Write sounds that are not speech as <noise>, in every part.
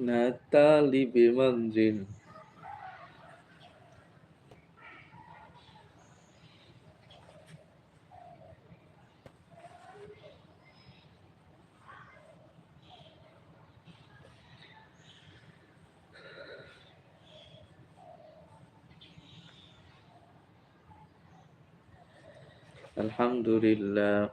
Natali Bimanjin. Alhamdulillah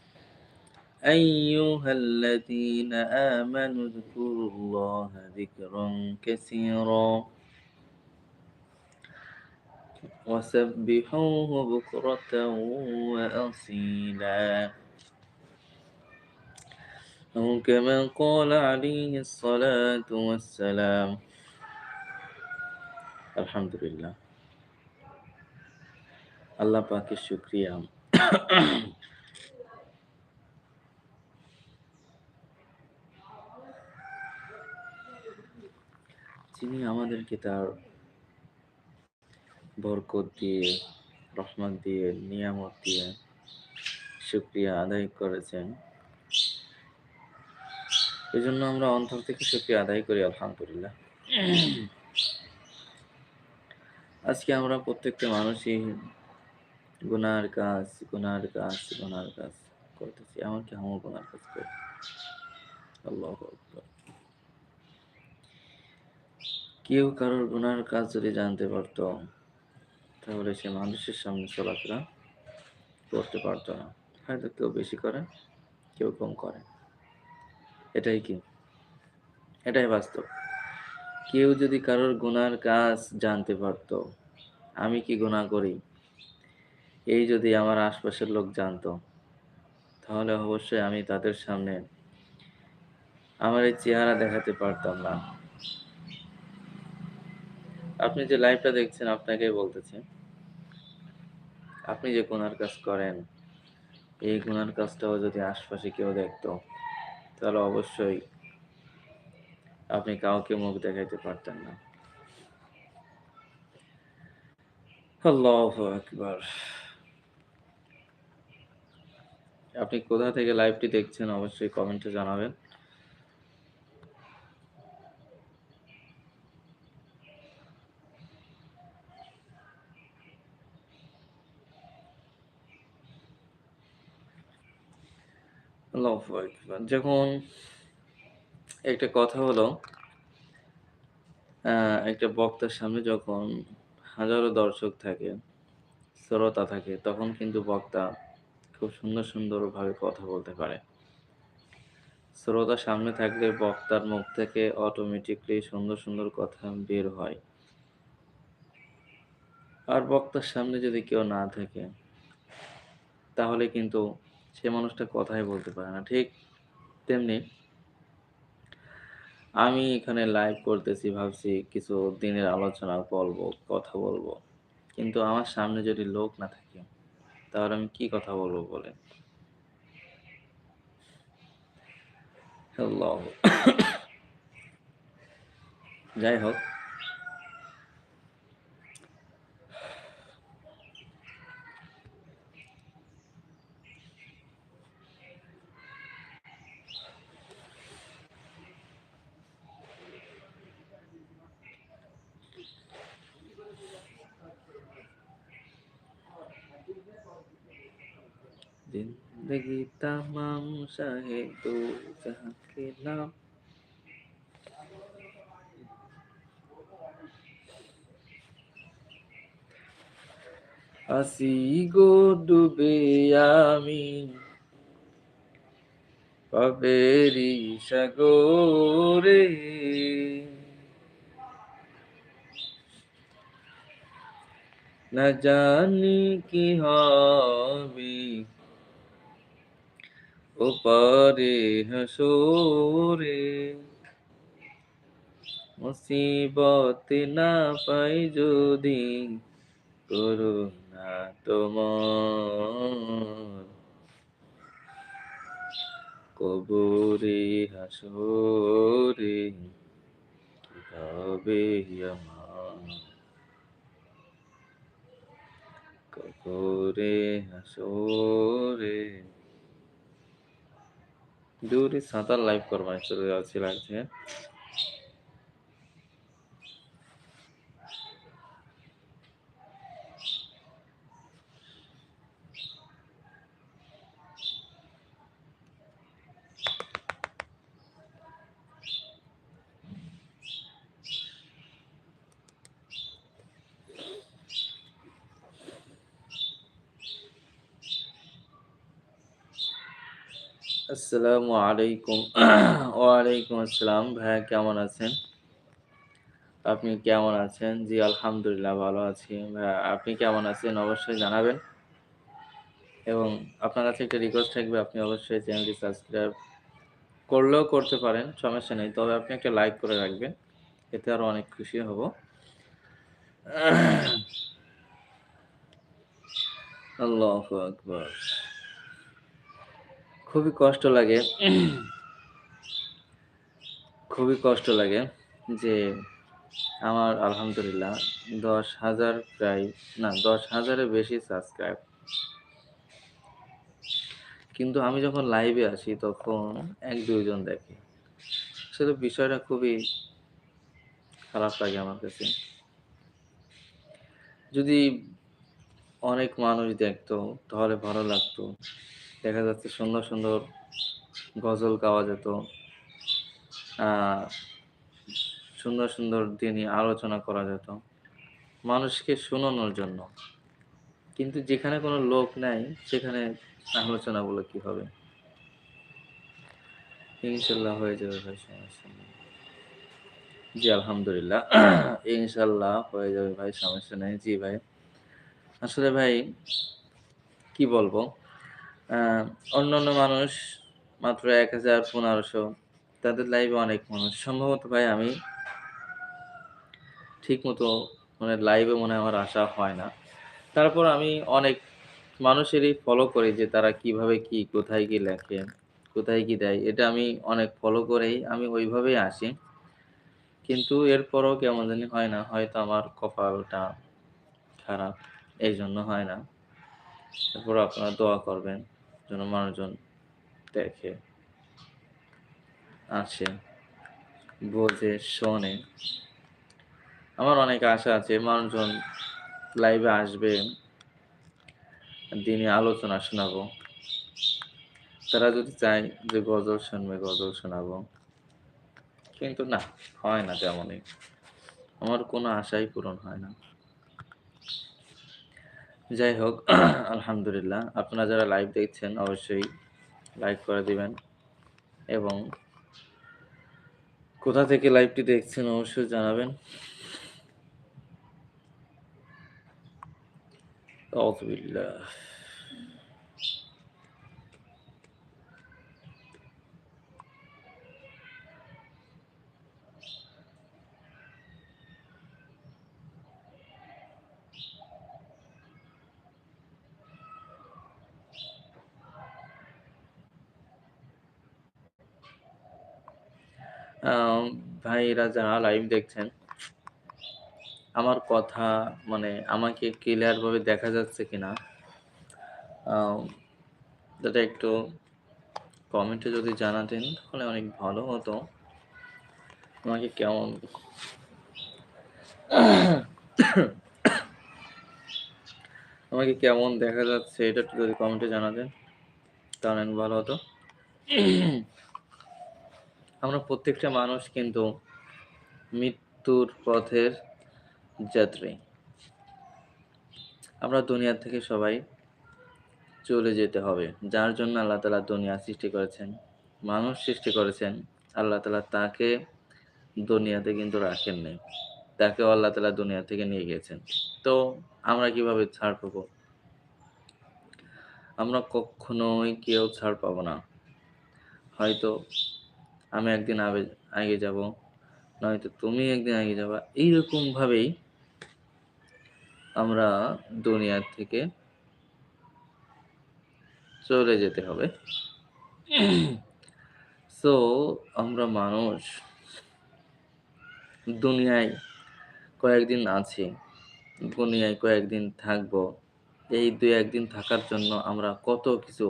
أيها الذين آمنوا اذكروا الله ذكرا كثيرا وسبحوه بكرة وأصيلا. أو كما قال عليه الصلاة والسلام. الحمد لله. الله باكي شكريا যিনি আমাদেরকে তার বরকত দিয়ে, রহমত দিয়ে, নিয়ামত দিয়ে শুক্রিয়া আদায় করেছেন। এই জন্য আমরা অন্তর থেকে শুক্রিয়া আদায় করি, আলহামদুলিল্লাহ। আজকে আমরা প্রত্যেকটা মানুষই গুনার কাজ গুনার কাজ গুনার কাজ করতেছি, এমনকি আমার গুনার কাজ করি। আল্লাহ কেউ কারোর গুনার কাজ যদি জানতে পারত, তাহলে সে মানুষের সামনে চলাফেরা করতে পারত না। হয়তো কেউ বেশি করে, কেউ কম করে। এটাই কি? এটাই বাস্তব। কেউ যদি কারোর গুনার কাজ জানতে পারত, আমি কি গুণা করি? এই যদি আমার আশপাশের লোক জানতো, তাহলে অবশ্যই আমি তাদের সামনে আমার এই চেহারা দেখাতে পারতাম না। আপনি যে লাইভটা দেখছেন আপনাকে বলতেছি। আপনি যে গুনার কাজ করেন, এই গুনার কাজটাও যদি আশপাশে কেউ দেখতো, তাহলে অবশ্যই আপনি কাউকে মুখ দেখাইতে পারতেন না। আকবার। আপনি কোথা থেকে লাইভটি দেখছেন, অবশ্যই কমেন্টে জানাবেন। যখন একটা কথা হলো একটা বক্তার সামনে যখন হাজারো দর্শক থাকে, শ্রোতা থাকে, তখন কিন্তু বক্তা খুব সুন্দর সুন্দরভাবে কথা বলতে পারে। শ্রোতা সামনে থাকলে বক্তার মুখ থেকে অটোমেটিকলি সুন্দর সুন্দর কথা বের হয়। আর বক্তার সামনে যদি কেউ না থাকে, তাহলে কিন্তু সে মানুষটা কথাই বলতে পারে না। ঠিক তেমনি আমি এখানে লাইভ করতেছি, ভাবছি কিছু দিনের আলোচনা বলব, কথা বলব। কিন্তু আমার সামনে যদি লোক না থাকে, তাহলে আমি কি কথা বলব বলে যাই হোক जिंदगी तमाम शाहे दो जहां के नाम আসি গো ডুবে আমি পাবেরি সাগরে না জানি কি হবে ওপারে হাসরে। মুসিবত না পাই যদি করুণা তোমার। কবরে হাসরে হবে কবরে হাসরে দূরে সাঁতার লাইভ করবা চলে যাচ্ছি লাগছে আসসালামু আলাইকুম। <clears throat> ওয়ালাইকুম আসসালাম। ভাইয়া, কেমন আছেন? আপনি কেমন আছেন? জি, আলহামদুলিল্লাহ, ভালো আছি। ভাইয়া, আপনি কেমন আছেন? অবশ্যই জানাবেন। এবং আপনার কাছে একটা রিকোয়েস্ট থাকবে, আপনি অবশ্যই চ্যানেলটি সাবস্ক্রাইব করলেও করতে পারেন, সমস্যা নেই। তবে আপনি একটা লাইক করে রাখবেন, এতে আরও অনেক খুশি হব। <clears throat> আল্লাহ আকবর। খুবই কষ্ট লাগে। খুবই কষ্ট লাগে যে আমার আলহামদুলিল্লাহ দশ হাজার প্রায়, না, দশ হাজারের বেশি সাবস্ক্রাইব কিন্তু আমি যখন লাইভে আসি তখন এক দুইজন দেখে। আসলে বিষয়টা খুবই খারাপ লাগে আমার কাছে। যদি অনেক মানুষ দেখতো তাহলে ভালো লাগতো। দেখা যাচ্ছে সুন্দর সুন্দর গজল গাওয়া যেত। সুন্দর সুন্দর দিনই আলোচনা করা যেত। মানুষকে শোনানোর জন্য। কিন্তু যেখানে কোনো লোক নাই, সেখানে আলোচনা বলে কি হবে? ইনশাল্লাহ হয়ে যাবে ভাই, সমস্যা জি, আলহামদুলিল্লাহ। <clears throat> ইনশাল্লাহ হয়ে যাবে ভাই, সমস্যা নেই। জি, ভাই। আসলে ভাই, কি বলব? অন্যান্য মানুষ মাত্র এক হাজার পনেরোশো। তাদের লাইভে অনেক মানুষ। সম্ভবত ভাই আমি ঠিক মতো মানে লাইভে মনে আমার আসা হয় না। তারপর আমি অনেক মানুষেরই ফলো করি যে তারা কীভাবে কি, কোথায় কি লেখে, কোথায় কি দেয়। এটা আমি অনেক ফলো করেই আমি ওইভাবেই আসি। কিন্তু এরপরও কেমন জানি হয় না। হয়তো আমার কপালটা খারাপ এই জন্য হয় না। তারপর আপনারা দোয়া করবেন। যেন মানুষজন দেখে, আসে, বোঝে, শোনে। আমার অনেক আশা আছে, মানুষজন লাইভে আসবে, দিনে আলোচনা শোনাবো। তারা যদি চায় যে গজল শুনবে, গজল শোনাবো। কিন্তু না, হয় না তেমনই। আমার কোনো আশাই পূরণ হয় না। যাই হোক <clears throat> আলহামদুলিল্লাহ। আপনারা যারা লাইভ দেখছেন, অবশ্যই লাইক করে দিবেন এবং কোথা থেকে লাইভটি দেখছেন, অবশ্যই জানাবেন। আউযুবিল্লাহ ভাইরা যারা লাইভ দেখছেন, আমার কথা মানে আমাকে ক্লিয়ারভাবে দেখা যাচ্ছে কিনা যেটা একটু কমেন্টে যদি জানাতেন, তাহলে অনেক ভালো হতো। আমাকে কেমন আমাকে কেমন দেখা যাচ্ছে, এটা একটু যদি কমেন্টে জানাতেন, তাহলে অনেক ভালো হতো। আমরা প্রত্যেকটা মানুষ কিন্তু মৃত্যুর পথের যাত্রী। আমরা দুনিয়া থেকে সবাই চলে যেতে হবে। যার জন্য আল্লাহ তালা দুনিয়া সৃষ্টি করেছেন, মানুষ সৃষ্টি করেছেন। আল্লাহ তালা তাকে দুনিয়াতে কিন্তু রাখেন নেই তাকেও আল্লাহ তালা দুনিয়া থেকে নিয়ে গিয়েছেন। তো আমরা কীভাবে ছাড় পাবো? আমরা কখনোই কেউ ছাড় পাবো না। হয়তো আমি একদিন আগে যাব নয়তো তুমি একদিন আগে যাবা। এইরকম ভাবেই আমরা দুনিয়ার থেকে চলে যেতে হবে। সো আমরা মানুষ দুনিয়ায় কয়েকদিন আছি, দুনিয়ায় কয়েকদিন থাকব। এই দু একদিন থাকার জন্য আমরা কত কিছু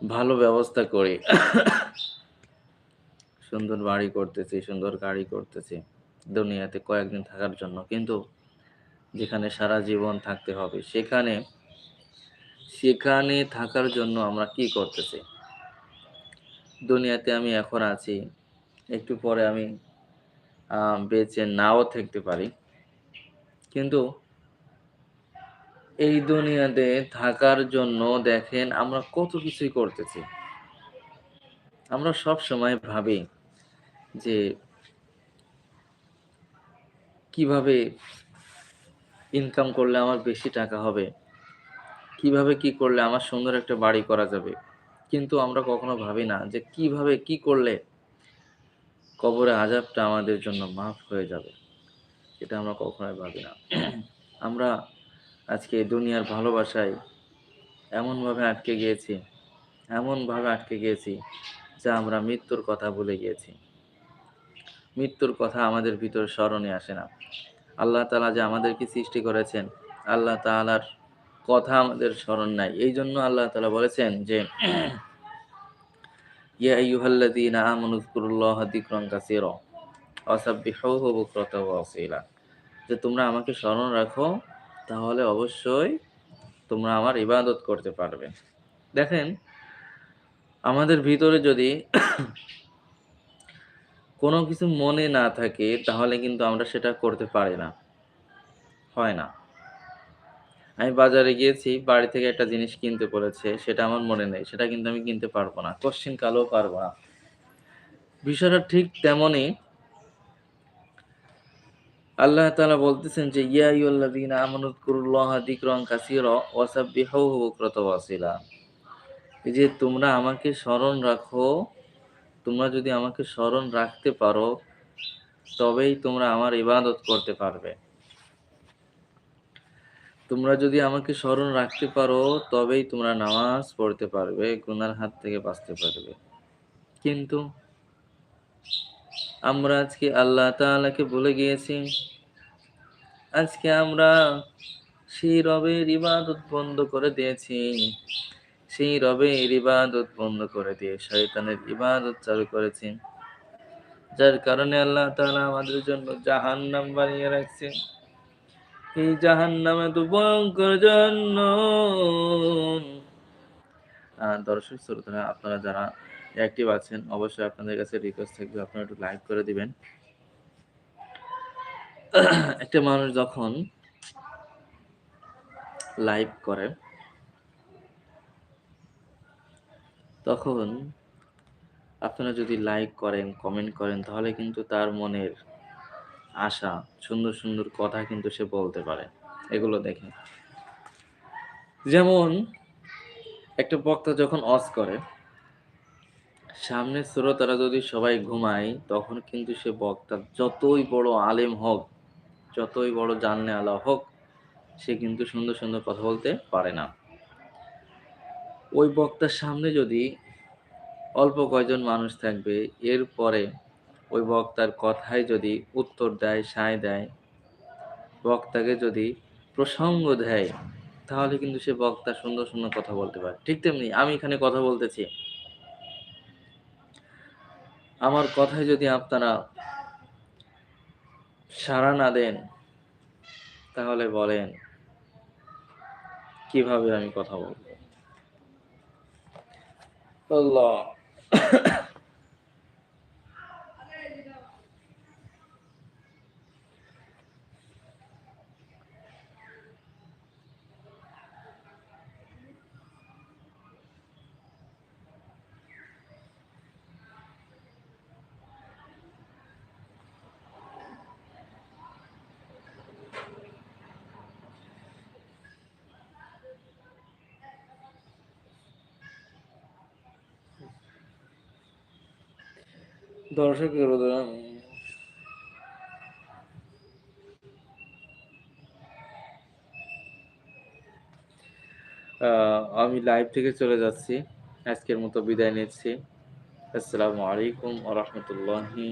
ভালো ব্যবস্থা করি। সুন্দর বাড়ি করতেছি, সুন্দর গাড়ি করতেছি, দুনিয়াতে কয়েকদিন থাকার জন্য। কিন্তু যেখানে সারা জীবন থাকতে হবে, সেখানে সেখানে থাকার জন্য আমরা কি করতেছি? দুনিয়াতে আমি এখন আছি, একটু পরে আমি বেঁচে নাও থাকতে পারি। কিন্তু এই দুনিয়াতে থাকার জন্য দেখেন আমরা কত কিছুই করতেছি। আমরা সব সময় ভাবি যে কীভাবে ইনকাম করলে আমার বেশি টাকা হবে? কীভাবে কি করলে আমার সুন্দর একটা বাড়ি করা যাবে? কিন্তু আমরা কখনো ভাবি না যে কীভাবে কি করলে কবরে আজাবটা আমাদের জন্য মাফ হয়ে যাবে। এটা আমরা কখনোই ভাবি না। <clears throat> আমরা আজকে দুনিয়ার ভালোবাসায় এমনভাবে আটকে গিয়েছি, এমনভাবে আটকে গিয়েছি যা আমরা মৃত্যুর কথা ভুলে গিয়েছি। মৃত্যুর কথা আমাদের ভিতরে স্মরণে আসে না। আল্লাহ তালা যে আমাদেরকে সৃষ্টি করেছেন, আল্লাহ তালার কথা আমাদের স্মরণ নাই। এই জন্য আল্লাহ তালা বলেছেন যে যে তোমরা আমাকে স্মরণ রাখো, তাহলে অবশ্যই তোমরা আমার ইবাদত করতে পারবে। দেখেন, আমাদের ভিতরে যদি কোনো কিছু মনে না থাকে, তাহলে কিন্তু আমরা সেটা করতে পারি না। হয় না। আমি বাজারে গিয়েছি, বাড়ি থেকে একটা জিনিস কিনতে বলেছে সেটা আমার মনে নেই, সেটা কিন্তু আমি কিনতে পারব না কোশ্চিন কালেও পারব না। বিষয়টা ঠিক তেমনই আল্লাহ তালা বলতেছেন যে, ইয়া আইয়ুহাল্লাযীনা আমানু যকুরুল্লাহা যিকরান কাসীরা ওয়াসাব্বিহুহু বুকরাতা ওয়াসিলা। যে তোমরা আমাকে স্মরণ রাখো তোমরা যদি আমাকে স্মরণ রাখতে পারো, তবেই তোমরা আমার ইবাদত করতে পারবে। তোমরা যদি আমাকে স্মরণ রাখতে পারো, তবেই তোমরা নামাজ পড়তে পারবে, গুনার হাত থেকে বাঁচতে পারবে। কিন্তু আমরা আজকে আল্লাহ তাআলাকে বলে গিয়েছি, আজকে আমরা সেই রবের ইবাদত বন্ধ করে দিয়েছি। সেই রবের ইবাদত বন্ধ করে দিয়ে শয়তানের ইবাদত চালু করেছি যার কারণে আল্লাহ তাআলা আমাদের জন্য জাহান্নাম বানিয়ে রাখছে এই জাহান্নামে তো ভয়ঙ্কর জন্য দর্শক শ্রোতারা, আপনারা যারা অ্যাক্টিভ আছেন, অবশ্যই আপনাদের কাছে রিকোয়েস্ট থাকবে, আপনারা একটু লাইক করে দিবেন। <clears throat> একটা মানুষ যখন লাইভ করে তখন আপনারা যদি লাইক করেন কমেন্ট করেন, তাহলে কিন্তু তার মনের আশা, সুন্দর সুন্দর কথা কিন্তু সে বলতে পারে। এগুলো দেখে যেমন একটা বক্তা যখন অস করে সামনে শ্রোতারা যদি সবাই ঘুমায়, তখন কিন্তু সে বক্তা যতই বড় আলেম হোক, যতই বড় জানলে আলা হোক, সে কিন্তু সুন্দর সুন্দর কথা বলতে পারে না। ওই বক্তার সামনে যদি অল্প কয়জন মানুষ থাকবে, এরপরে ওই বক্তার কথায় যদি উত্তর দেয়, সায় দেয়, বক্তাকে যদি প্রসঙ্গ দেয়, তাহলে কিন্তু সে বক্তা সুন্দর সুন্দর কথা বলতে পারে। ঠিক তেমনি আমি এখানে কথা বলতেছি। আমার কথায় যদি আপনারা সাড়া না দেন, তাহলে বলেন, কীভাবে আমি কথা বলব? আল্লাহ দর্শকের আমি লাইভ থেকে চলে যাচ্ছি। আজকের মতো বিদায় নিচ্ছি। আসসালামু আলাইকুম আ রহমতুল্লাহি